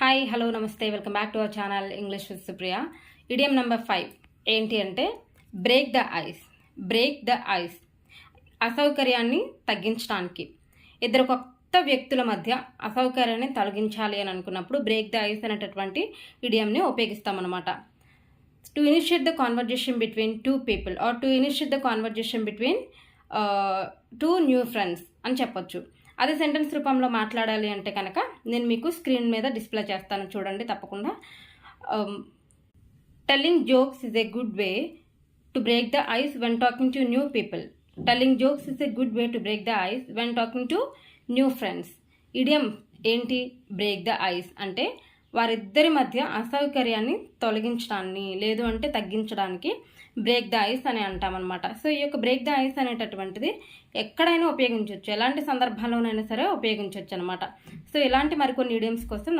Hi hello నమస్తే. Welcome back to our channel English with Supriya idiom number five ఏంటి అంటే break the ice break the ice అసౌకర్యాన్ని తగ్గించడానికి ఇద్దరు కొత్త వ్యక్తుల మధ్య అసౌకర్యాన్ని తొలగించాలి అని అనుకున్నప్పుడు బ్రేక్ ద ఐస్ అనేటటువంటి ఇడియంని ఉపయోగిస్తామన్నమాట. To initiate the conversation between two people or to initiate the conversation between two new friends అని చెప్పొచ్చు. అదే సెంటెన్స్ రూపంలో మాట్లాడాలి అంటే కనుక నేను మీకు స్క్రీన్ మీద డిస్ప్లే చేస్తాను చూడండి తప్పకుండా. Telling jokes is a good way to break the ice when talking to new people telling jokes is a good way to break the ice when talking to new friends idiom ఏంటి? Break the ice అంటే వారిద్దరి మధ్య అసౌకర్యాన్ని తొలగించడాన్ని లేదు అంటే తగ్గించడానికి break the ice అని అంటామన్నమాట. So ఈ యొక్క బ్రేక్ ద ఐస్ అనేటటువంటిది ఎక్కడైనా ఉపయోగించవచ్చు ఎలాంటి సందర్భాల్లోనైనా సరే ఉపయోగించవచ్చు అనమాట సో ఇలాంటి మరికొన్ని ఈడియమ్స్ కోసం